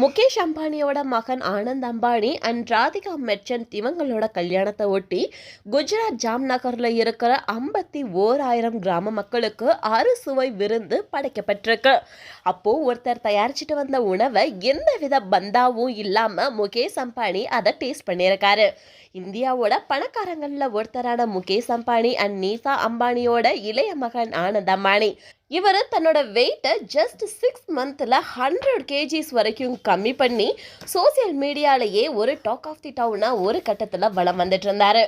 முகேஷ் அம்பானியோட மகன் ஆனந்த் அம்பானி அண்ட் ராதிகா மெர்ச்சன்ட் இவங்களோட கல்யாணத்தை ஒட்டி குஜராத் ஜாம்நகரில் இருக்கிற ஐம்பத்தி ஓராயிரம் கிராம மக்களுக்கு அறுசுவை விருந்து படைக்கப்பட்டிருக்கு. அப்போது ஒருத்தர் தயாரிச்சுட்டு வந்த உணவை எந்த வித பந்தாவும் இல்லாமல் முகேஷ் அம்பானி அதை டேஸ்ட் பண்ணியிருக்காரு. இந்தியாவோட பணக்காரங்களில் ஒருத்தரான முகேஷ் அம்பானி அண்ட் நீசா அம்பானியோட இளைய மகன் ஆனந்த் அம்பானி. இவர் தன்னோட வெயிட்டை ஜஸ்ட் சிக்ஸ் மந்த்தில் ஹண்ட்ரட் கேஜிஸ் வரைக்கும் கம்மி பண்ணி சோசியல் மீடியாலேயே ஒரு டாக் ஆஃப் தி டவுனாக ஒரு கட்டத்தில் வலம் வந்துட்டு இருந்தார்.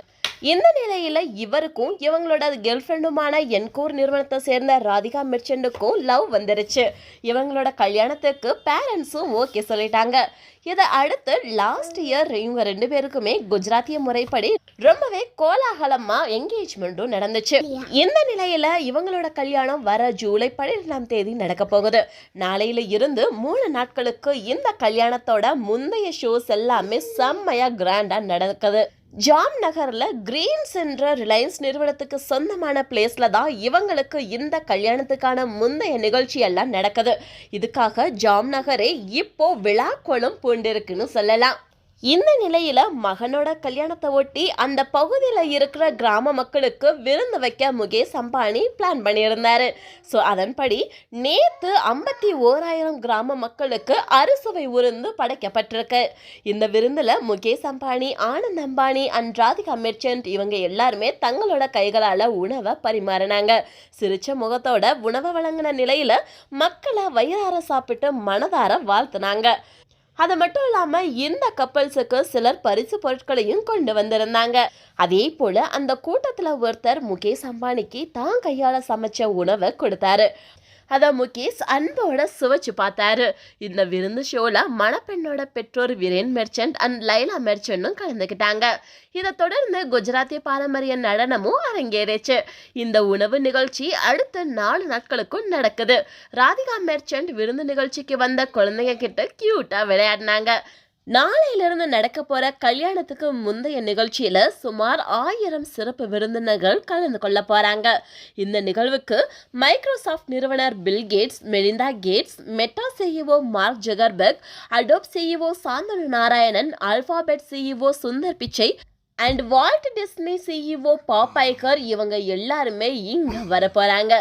இந்த நிலையில் இவருக்கும் இவங்களோட கேர்ள் ஃப்ரெண்டுமான என்கோர் நிறுவனத்தை சேர்ந்த ராதிகா மெர்ச்சண்டுக்கும் லவ் வந்துருச்சு. இவங்களோட கல்யாணத்துக்கு பேரண்ட்ஸும் ஓகே சொல்லிட்டாங்க. இதை அடுத்து லாஸ்ட் இயர் இவங்க ரெண்டு பேருக்குமே குஜராத்திய முறைப்படி ரொம்பவே கோலாகலமா என்கேஜ்மெண்ட்டும் நடந்துச்சு. இந்த நிலையில இவங்களோட கல்யாணம் வர ஜூலை பன்னிரெண்டாம் தேதி நடக்க போகுது. நாளையில இருந்து மூணு நாட்களுக்கு இந்த கல்யாணத்தோட முந்தைய ஷோஸ் எல்லாமே செம்மையா கிராண்டா நடக்குது. ஜாம் நகர்ல கிரீன்ஸ் என்ற ரிலையன்ஸ் நிறுவனத்துக்கு சொந்தமான பிளேஸ்ல தான் இவங்களுக்கு இந்த கல்யாணத்துக்கான முந்தைய நிகழ்ச்சி எல்லாம் நடக்குது. இதுக்காக ஜாம் நகரே இப்போ விழாக்கோளம் பூண்டிருக்குன்னு சொல்லலாம். இந்த நிலையில மகனோட கல்யாணத்தை ஒட்டி அந்த பகுதியில் இருக்கிற கிராம மக்களுக்கு விருந்து வைக்க முகேஷ் அம்பானி பிளான் பண்ணியிருந்தாரு. ஸோ அதன்படி நேத்து ஐம்பத்தி ஓராயிரம் கிராம மக்களுக்கு அறுசுவை உருந்து படைக்கப்பட்டிருக்கு. இந்த விருந்தில் முகேஷ் அம்பானி ஆனந்த் அம்பானி அண்ட் ராதிகா மெர்ச்சன்ட் இவங்க எல்லாருமே தங்களோட கைகளால் உணவை பரிமாறினாங்க. சிரிச்ச முகத்தோட உணவை வழங்கின நிலையில மக்களை வயிறார சாப்பிட்டு மனதார வாழ்த்துனாங்க. அது மட்டும் இல்லாம இந்த கப்பல்ஸுக்கு சிலர் பரிசு பொருட்களையும் கொண்டு வந்திருந்தாங்க. அதே போல அந்த கூட்டத்துல ஒருத்தர் முகேஷ் அம்பானிக்கு தான் கையால சமைச்ச உணவை கொடுத்தாரு. அதை முகேஷ் அன்போட சுவைச்சு பார்த்தாரு. இந்த விருந்து ஷோவில் மணப்பெண்ணோட பெற்றோர் வீரேன் மெர்ச்சன்ட் அண்ட் லைலா மெர்ச்சன்ட்டும் கலந்துக்கிட்டாங்க. இதை தொடர்ந்து குஜராத்தி பாரம்பரிய நடனமும் அரங்கேறிச்சு. இந்த உணவு நிகழ்ச்சி அடுத்த நாலு நாட்களுக்கும் நடக்குது. ராதிகா மெர்ச்சன்ட் விருந்து நிகழ்ச்சிக்கு வந்த குழந்தைங்க கிட்ட கியூட்டாக விளையாடினாங்க. நாளையிலிருந்து நடக்க போற கல்யாணத்துக்கு முந்தைய நிகழ்ச்சியில சுமார் ஆயிரம் சிறப்பு விருந்தினர்கள் கலந்து கொள்ள போறாங்க. இந்த நிகழ்வுக்கு மைக்ரோசாஃப்ட் நிறுவனர் Bill Gates Melinda Gates Meta CEO Mark Zuckerberg Adobe CEO Shantanu Narayen Alphabet CEO Sundar Pichai and Walt Disney CEO Bob Iger இவங்க எல்லாருமே இங்க வர போறாங்க.